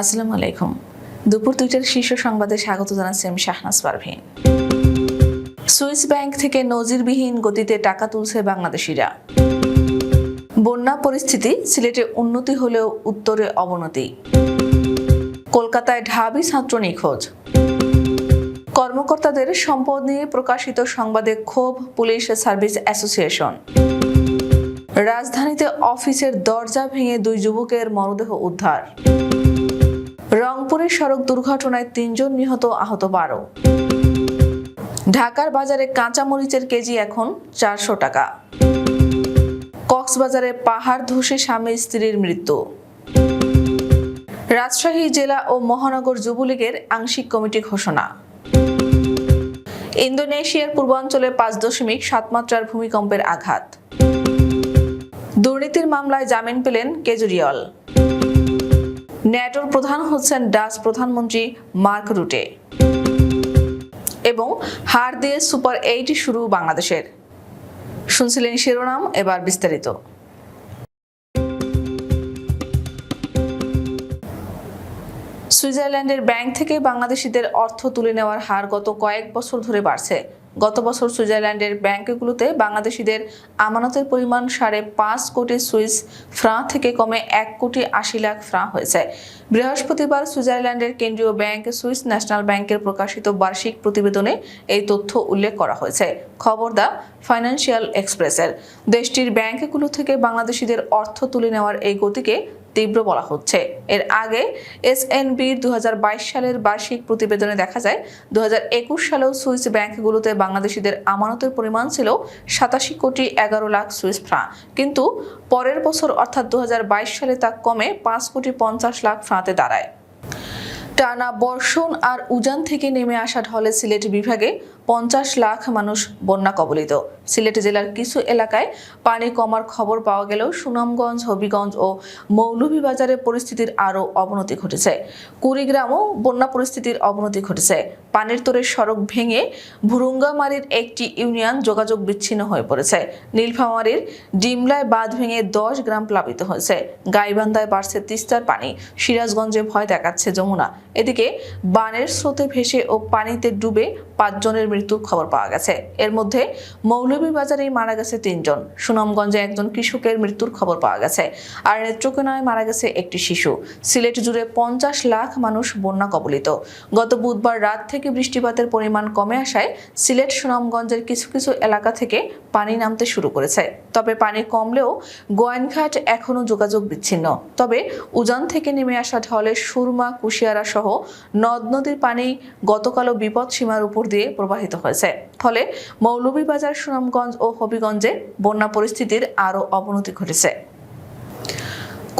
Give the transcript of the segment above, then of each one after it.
আসসালামু আলাইকুম। দুপুর দুইটার শীর্ষ সংবাদে স্বাগত জানাচ্ছি আমি শাহনাজ পারভিন সুইস ব্যাংক থেকে নজিরবিহীন গতিতে টাকা তুলছে বাংলাদেশিরা। বন্যা পরিস্থিতি সিলেটে উন্নতি হলেও উত্তরে অবনতি। কলকাতায় ঢাবি ছাত্র নিখোঁজ। কর্মকর্তাদের সম্পদ নিয়ে প্রকাশিত সংবাদে ক্ষোভ পুলিশ সার্ভিস অ্যাসোসিয়েশন। রাজধানীতে অফিসের দরজা ভেঙে দুই যুবকের মরদেহ উদ্ধার। রংপুরের সড়ক দুর্ঘটনায় তিনজন নিহত, আহত বারো। ঢাকার বাজারে কাঁচামরিচের কেজি এখন চারশো টাকা। কক্সবাজারে পাহাড় ধসে স্বামী স্ত্রীর মৃত্যু। রাজশাহী জেলা ও মহানগর যুবলীগের আংশিক কমিটি ঘোষণা। ইন্দোনেশিয়ার পূর্বাঞ্চলে পাঁচ দশমিক সাত মাত্রার ভূমিকম্পের আঘাত। দুর্নীতির মামলায় জামিন পেলেন কেজরিওয়াল। ন্যাটোর প্রধান হচ্ছেন ডাচ প্রধানমন্ত্রী মার্ক রুটে। এবং হার দিয়ে সুপার এইট শুরু বাংলাদেশের। শুনছিলেন শিরোনাম, এবার বিস্তারিত। সুইজারল্যান্ডের ব্যাংক থেকে বাংলাদেশিদের অর্থ তুলে নেওয়ার হার গত কয়েক বছর ধরে বাড়ছে। গত বছর সুইজারল্যান্ডের ব্যাংকগুলোতে বাংলাদেশিদের আমানতের পরিমাণ সাড়ে পাঁচ কোটি সুইস ফ্রাঁ থেকে কমে এক কোটি আশি লাখ ফ্রাঁ হয়েছে। বৃহস্পতিবার সুইজারল্যান্ডের কেন্দ্রীয় ব্যাংক সুইস ন্যাশনাল ব্যাংকের প্রকাশিত বার্ষিক প্রতিবেদনে এই তথ্য উল্লেখ করা হয়েছে। খবর দা ফাইন্যান্সিয়াল এক্সপ্রেসের। দেশটির ব্যাংকগুলো থেকে বাংলাদেশিদের অর্থ তুলে নেওয়ার এই গতিকে তীব্র বলা হচ্ছে। এর আগে এসএনবির দু হাজার বাইশ সালের বার্ষিক প্রতিবেদনে দেখা যায় দু হাজার একুশ সালেও সুইস ব্যাংকগুলোতে বাংলাদেশিদের আমানতের পরিমাণ ছিল সাতাশি কোটি এগারো লাখ সুইস ফ্রাঁ। কিন্তু পরের বছর অর্থাৎ দু হাজার বাইশ সালে তা কমে পাঁচ কোটি পঞ্চাশ লাখ ফ্রাঁতে দাঁড়ায়। টানা বর্ষণ আর উজান থেকে নেমে আসা ঢলে সিলেট বিভাগে পঞ্চাশ লাখ মানুষ বন্যা কবলিত। সিলেট জেলার কিছু এলাকায় পানি কমার খবর পাওয়া গেলেও সুনামগঞ্জ, হবিগঞ্জ ও মৌলভীবাজারে পরিস্থিতির আরও অবনতি ঘটেছে। কুড়িগ্রামও বন্যা পরিস্থিতির অবনতি ঘটেছে। পানির তোরে সড়ক ভেঙে ভুরুঙ্গামারির একটি ইউনিয়ন যোগাযোগ বিচ্ছিন্ন হয়ে পড়েছে। নীলফামারীর ডিমলায় বাঁধ ভেঙে দশ গ্রাম প্লাবিত হয়েছে। গাইবান্ধায় বাড়ছে তিস্তার পানি। সিরাজগঞ্জে ভয় দেখাচ্ছে যমুনা। এদিকে বানের স্রোতে ভেসে ও পানিতে ডুবে পাঁচজনের মৃত্যুর খবর পাওয়া গেছে। এর মধ্যে মৌলভীবাজারেই মারা গেছে তিনজন। সুনামগঞ্জে একজন কৃষকের মৃত্যুর খবর পাওয়া গেছে। আর নেত্রকোনায় মারা গেছে একটি শিশু। সিলেট জুড়ে পঞ্চাশ লাখ মানুষ বন্যা কবলিত। গত বুধবার রাত থেকে বৃষ্টিপাতের পরিমাণ কমে আসায় সিলেট সুনামগঞ্জের কিছু কিছু এলাকা থেকে পানি নামতে শুরু করেছে। তবে পানি কমলেও গোয়াইনঘাট এখনও যোগাযোগ বিচ্ছিন্ন। তবে উজান থেকে নেমে আসা ঢলে সুরমা, কুশিয়ারা সহ নদ নদীর পানি গতকালও বিপদ সীমার উপর দিয়ে প্রবাহিত হয়েছে। ফলে মৌলভীবাজার সুনামগঞ্জ ও হবিগঞ্জে বন্যা পরিস্থিতির আরও অবনতি ঘটেছে।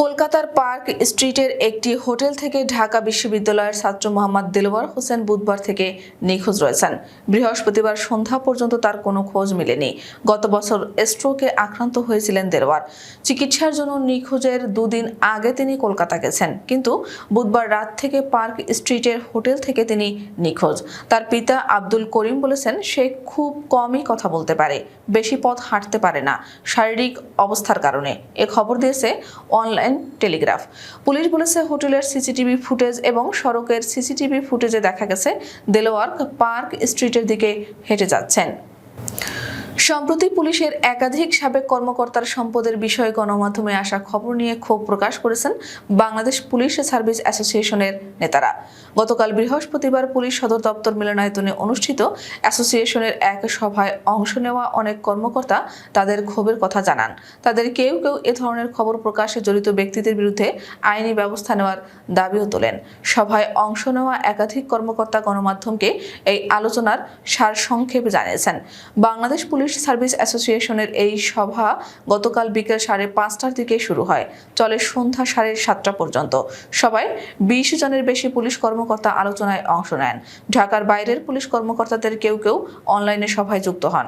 কলকাতার পার্ক স্ট্রিটের একটি হোটেল থেকে ঢাকা বিশ্ববিদ্যালয়ের ছাত্র মোহাম্মদ দেলোয়ার হোসেন বুধবার থেকে নিখোঁজ রয়েছেন। বৃহস্পতিবার সন্ধ্যা পর্যন্ত তার কোনো খোঁজ মেলেনি। গত বছর স্ট্রোকে আক্রান্ত হয়েছিলেন দেলোয়ার চিকিৎসার জন্য নিখোঁজের দুদিন আগে তিনি কলকাতা গেছেন, কিন্তু বুধবার রাত থেকে পার্ক স্ট্রিটের হোটেল থেকে তিনি নিখোঁজ। তার পিতা আব্দুল করিম বলেছেন, সে খুব কমই কথা বলতে পারে, বেশি পথ হাঁটতে পারে না, শারীরিক অবস্থার কারণে। এ খবর দিয়েছে অনলাইন। টেলিগ্রাফ। পুলিশ বলেছে হোটেলের সিসিটিভি ফুটেজ এবং সড়কের সিসিটিভি ফুটেজে দেখা গেছে দেলোয়ার্ক পার্ক স্ট্রিটের দিকে হেঁটে যাচ্ছেন। সম্প্রতি পুলিশের একাধিক সাবেক কর্মকর্তার সম্পদের বিষয়ে গণমাধ্যমে আসা খবর নিয়ে ক্ষোভ প্রকাশ করেছেন বাংলাদেশ পুলিশ সার্ভিস অ্যাসোসিয়েশনের নেতারা। গতকাল বৃহস্পতিবার পুলিশ সদর দপ্তর মিলনায়তনে অনুষ্ঠিত অ্যাসোসিয়েশনের এক সভায় অংশ নেওয়া অনেক কর্মকর্তা তাদের ক্ষোভের কথা জানান। তাদের কেউ কেউ এ ধরনের খবর প্রকাশে জড়িত ব্যক্তিদের বিরুদ্ধে আইনি ব্যবস্থা নেওয়ার দাবিও তোলেন। সভায় অংশ নেওয়া একাধিক কর্মকর্তা গণমাধ্যমকে এই আলোচনার সার সারসংক্ষেপে জানিয়েছেন। বাংলাদেশ পুলিশ সার্ভিস অ্যাসোসিয়েশনের এই সভা গতকাল বিকেল সাড়ে পাঁচটার দিকে শুরু হয়। চলে সন্ধ্যা সাড়ে সাতটা পর্যন্ত। সবাই বিশ জনের বেশি পুলিশ কর্মকর্তা আলোচনায় অংশ নেন। ঢাকার বাইরের পুলিশ কর্মকর্তাদের কেউ কেউ অনলাইনে সভায় যুক্ত হন।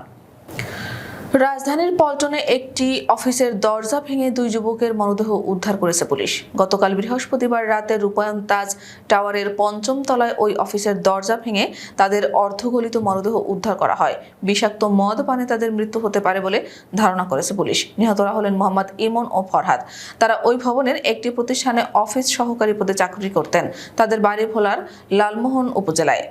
রাজধানীর পল্টনে একটি অফিসের দরজা ভেঙে দুই যুবকের মরদেহ উদ্ধার করেছে পুলিশ। গতকাল বৃহস্পতিবার রাতে রূপায়ণ তাজ টাওয়ারের পঞ্চম তলায় ওই অফিসের দরজা ভেঙে তাদের অর্ধগলিত মরদেহ উদ্ধার করা হয়। বিষাক্ত মদ পানে তাদের মৃত্যু হতে পারে বলে ধারণা করেছে পুলিশ। নিহতরা হলেন মোহাম্মদ ইমন ও ফরহাদ। তারা ওই ভবনের একটি প্রতিষ্ঠানে অফিস সহকারী পদে চাকরি করতেন। তাদের বাড়ি ভোলার লালমোহন উপজেলায়।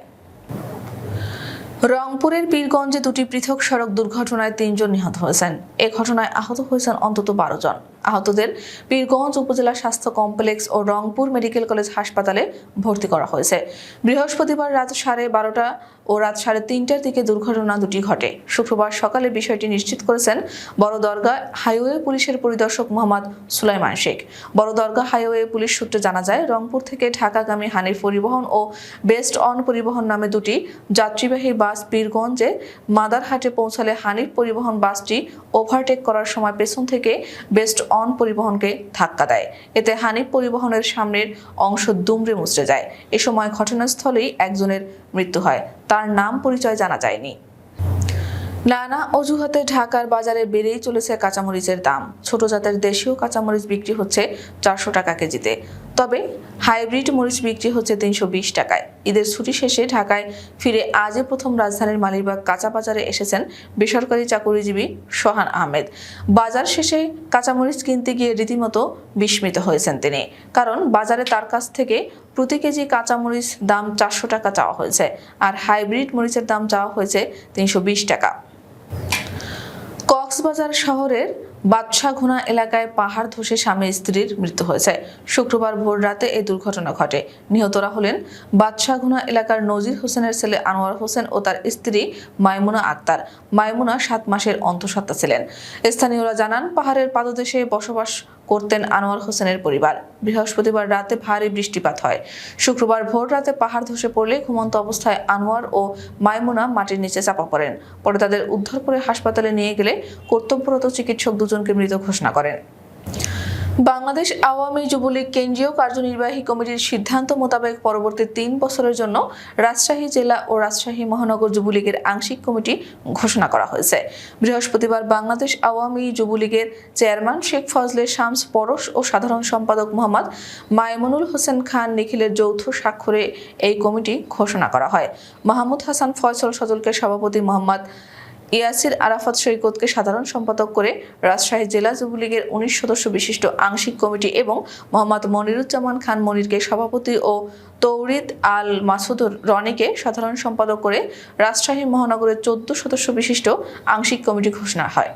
রংপুরের পীরগঞ্জে দুটি পৃথক সড়ক দুর্ঘটনায় তিনজন নিহত হয়েছেন। এ ঘটনায় আহত হয়েছেন অন্তত বারো জন। আহতদের পীরগঞ্জ উপজেলা স্বাস্থ্য কমপ্লেক্স ও রংপুর মেডিকেল কলেজ হাসপাতালে ভর্তি করা হয়েছে। বৃহস্পতিবার রাত সাড়ে বারোটা ও রাত সাড়ে তিনটার দিকে দুর্ঘটনা দুটি ঘটে। শুক্রবার সকালে বিষয়টি নিশ্চিত করেছেন বড় দরগা হাইওয়ে পুলিশের পরিদর্শক মোহাম্মদ সুলাইমান শেখ। বড় দরগা হাইওয়ে পুলিশ সূত্রে জানা যায়, রংপুর থেকে ঢাকাগামী হানির পরিবহন ও বেস্ট অন পরিবহন নামে দুটি যাত্রীবাহী বাস পীরগঞ্জে মাদারহাটে পৌঁছালে হানিফ পরিবহন বাসটি ওভারটেক করার সময় পেছন থেকে বেস্ট অন পরিবহনকে ধাক্কা দেয়। এতে হানিফ পরিবহনের সামনের অংশ দুমড়ে মুচড়ে যায়। এ সময় ঘটনাস্থলেই একজনের মৃত্যু হয়। তার নাম পরিচয় জানা যায়নি। নানা অজুহাতে ঢাকার বাজারে বেড়েই চলেছে কাঁচামরিচের দাম। ছোট জাতের দেশীয় কাঁচামরিচ বিক্রি হচ্ছে চারশো টাকা কেজিতে। তবে হাইব্রিড মরিচ বিক্রি হচ্ছে তিনশো বিশ টাকায়। ঈদের ছুটি শেষে ঢাকায় ফিরে আজই প্রথম রাজধানীর মালিবাগ কাঁচা বাজারে এসেছেন বেসরকারি চাকুরিজীবী সোহান আহমেদ। বাজার শেষে কাঁচামরিচ কিনতে গিয়ে রীতিমতো বিস্মিত হয়েছেন তিনি। কারণ বাজারে তার কাছ থেকে প্রতি কেজি কাঁচামরিচ দাম চারশো টাকা চাওয়া হয়েছে আর হাইব্রিড মরিচের দাম চাওয়া হয়েছে তিনশো বিশ টাকা। কক্সবাজার শহরের বাদশাঘুনা এলাকায় পাহাড় ধসে স্বামী স্ত্রীর মৃত্যু হয়েছে। শুক্রবার ভোর রাতে এই দুর্ঘটনা ঘটে। নিহতরা হলেন বাদশাঘোনা এলাকার নজির হোসেনের ছেলে আনোয়ার হোসেন ও তার স্ত্রী মাইমুনা আক্তার। মাইমুনা সাত মাসের অন্তঃসত্ত্বা ছিলেন। স্থানীয়রা জানান, পাহাড়ের পাদদেশে বসবাস করতেন আনোয়ার হোসেনের পরিবার। বৃহস্পতিবার রাতে ভারী বৃষ্টিপাত হয়। শুক্রবার ভোর রাতে পাহাড় ধসে পড়লে ঘুমন্ত অবস্থায় আনোয়ার ও মাইমুনা মাটির নিচে চাপা পড়েন। পরে তাদের উদ্ধার করে হাসপাতালে নিয়ে গেলে কর্তব্যরত চিকিৎসক দুজনকে মৃত ঘোষণা করেন। বাংলাদেশ আওয়ামী যুবলীগ কেন্দ্রীয় কার্যনির্বাহী কমিটির সিদ্ধান্ত মোতাবেক পরবর্তী তিন বছরের জন্য রাজশাহী জেলা ও রাজশাহী মহানগর যুবলীগের আংশিক কমিটি ঘোষণা করা হয়েছে। বৃহস্পতিবার বাংলাদেশ আওয়ামী যুবলীগের চেয়ারম্যান শেখ ফজলে শামস পরশ ও সাধারণ সম্পাদক মোহাম্মদ মাইমুনুল হোসেন খান নিখিলের যৌথ স্বাক্ষরে এই কমিটি ঘোষণা করা হয়। মাহমুদ হাসান ফয়সল সজলকে সভাপতি মোহাম্মদ ইয়াসির আরাফাত সৈকতকে সাধারণ সম্পাদক করে রাজশাহী জেলা যুবলীগের উনিশ সদস্য বিশিষ্ট আংশিক কমিটি এবং মোহাম্মদ মনিরুজ্জামান খান মনিরকে সভাপতি ও তৌরিদ আল মাসুদুর রনিকে সাধারণ সম্পাদক করে রাজশাহী মহানগরের চোদ্দ সদস্য বিশিষ্ট আংশিক কমিটি ঘোষণা হয়।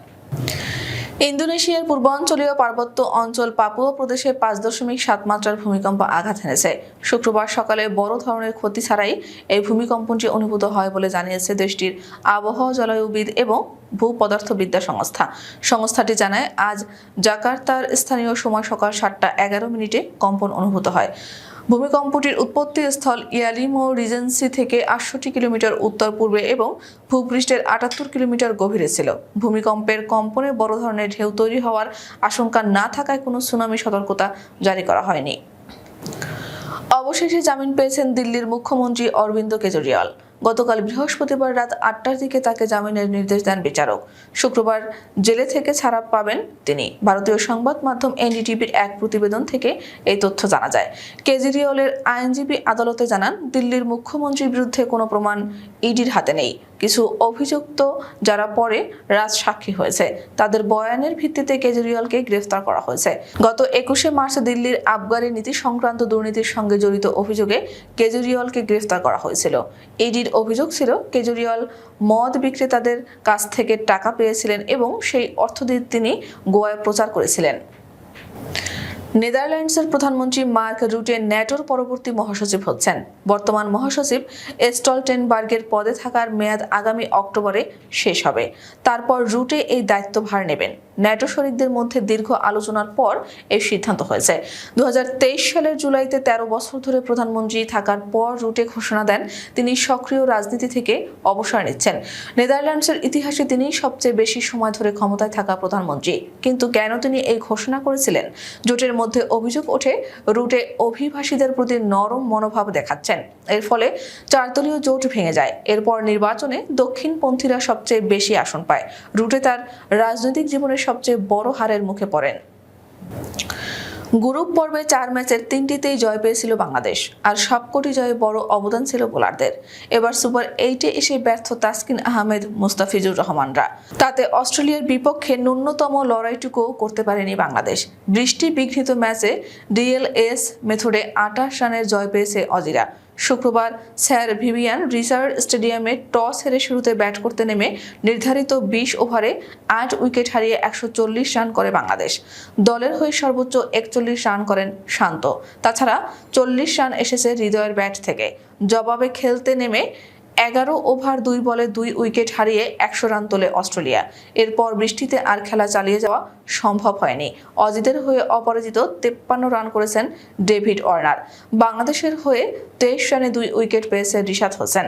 ইন্দোনেশিয়ার পূর্বাঞ্চলীয় পার্বত্য অঞ্চল পাপুয়া প্রদেশে পাঁচ দশমিক সাত মাত্রার ভূমিকম্প আঘাত হেনেছে। শুক্রবার সকালে বড় ধরনের ক্ষতি ছাড়াই এই ভূমিকম্পটি অনুভূত হয় বলে জানিয়েছে দেশটির আবহাওয়া জলবায়ুবিদ এবং ভূপদার্থবিদ্যা সংস্থা। সংস্থাটি জানায়, আজ জাকার্তার স্থানীয় সময় সকাল সাতটা এগারো মিনিটে কম্পন অনুভূত হয়। ভূমিকম্পটির উৎপত্তি স্থল ইয়ালিমো রিজেন্সি থেকে আটষট্টি কিলোমিটার উত্তর পূর্বে এবং ভূপৃষ্ঠের আটাত্তর কিলোমিটার গভীরে ছিল। ভূমিকম্পের কম্পনে বড় ধরনের ঢেউ তৈরি হওয়ার আশঙ্কা না থাকায় কোনো সুনামি সতর্কতা জারি করা হয়নি। অবশেষে জামিন পেয়েছেন দিল্লির মুখ্যমন্ত্রী অরবিন্দ কেজরিওয়াল। গতকাল বৃহস্পতিবার রাত আটটার দিকে তাকে জামিনের নির্দেশ দেন বিচারক। শুক্রবার জেলে থেকে ছাড়া পাবেন তিনি। ভারতীয় সংবাদ মাধ্যম এনডিটিভির এক প্রতিবেদন থেকে এই তথ্য জানা যায়। কেজরিওয়ালের আইনজীবী আদালতে জানান, দিল্লির মুখ্যমন্ত্রীর বিরুদ্ধে কোনো প্রমাণ ইডির হাতে নেই। কিছু অভিযুক্ত যারা পরে রাজ সাক্ষী হয়েছে। তাদের বয়ানের ভিত্তিতে কেজরিওয়ালকে গ্রেফতার করা হয়েছে। গত একুশে মার্চ দিল্লির আবগারি নীতি সংক্রান্ত দুর্নীতির সঙ্গে জড়িত অভিযোগে কেজরিওয়ালকে গ্রেফতার করা হয়েছিল। ইডির অভিযোগ ছিল, কেজরিওয়াল মদ বিক্রেতাদের কাছ থেকে টাকা পেয়েছিলেন এবং সেই অর্থ দিয়ে তিনি গোয়ায় প্রচার করেছিলেন। নেদারল্যান্ডসের প্রধানমন্ত্রী মার্ক রুটে ন্যাটোর পরবর্তী মহাসচিব হচ্ছেন। বর্তমান মহাসচিব স্টলটেনবার্গের পদে থাকার মেয়াদ আগামী অক্টোবরে শেষ হবে। তারপর রুটে এই দায়িত্বভার নেবেন। ন্যাটো শরিকদের মধ্যে দীর্ঘ আলোচনার পর এই সিদ্ধান্ত হয়েছে। দু হাজার তেইশ সালের জুলাইতে তেরো বছর ধরে প্রধানমন্ত্রী থাকার পর রুটে ঘোষণা দেন, তিনি সক্রিয় রাজনীতি থেকে অবসর নিচ্ছেন। নেদারল্যান্ডসের ইতিহাসে তিনি সবচেয়ে বেশি সময় ধরে ক্ষমতায় থাকা প্রধানমন্ত্রী। কিন্তু কেন তিনি এই ঘোষণা করেছিলেন? জোটের মধ্যে অভিযোগ ওঠে, রুটে অভিবাসীদের প্রতি নরম মনোভাব দেখাচ্ছেন। এর ফলে চারদলীয় জোট ভেঙে যায়। এরপর নির্বাচনে দক্ষিণপন্থীরা সবচেয়ে বেশি আসন পায়। রুটে তার রাজনৈতিক জীবনের সবচেয়ে বড় হারের মুখে পড়েন। গ্রুপ পর্বে চার ম্যাচের তিনটিতেই জয় পেয়েছিল বাংলাদেশ, আর সবকটি জয়ে বড় অবদান ছিল বোলারদের। এবার সুপার এইটে এসে ব্যর্থ তাসকিন আহমেদ, মুস্তাফিজুর রহমানরা। তাতে অস্ট্রেলিয়ার বিপক্ষে ন্যূনতম লড়াইটুকুও করতে পারেনি বাংলাদেশ। বৃষ্টি বিঘ্নিত ম্যাচে ডিএলএস মেথডে আটাশ রানের জয় পেয়েছে অজিরা। শুক্রবার স্যার ভিভিয়ান রিজার্ভ স্টেডিয়ামে টস হেরে শুরুতে ব্যাট করতে নেমে নির্ধারিত বিশ ওভারে আট উইকেট হারিয়ে একশো চল্লিশ রান করে বাংলাদেশ। দলের হয়ে সর্বোচ্চ একচল্লিশ রান করেন শান্ত। তাছাড়া চল্লিশ রান এসেছে হৃদয়ের ব্যাট থেকে। জবাবে খেলতে নেমে এগারো ওভার দুই বলে দুই উইকেট হারিয়ে একশো রান তোলে অস্ট্রেলিয়া। এরপর বৃষ্টিতে আর খেলা চালিয়ে যাওয়া সম্ভব হয়নি। অজিতের হয়ে অপরাজিত তেপ্পান্ন রান করেছেন ডেভিড অর্নার বাংলাদেশের হয়ে তেইশ রানে দুই উইকেট পেয়েছে রিশাদ হোসেন।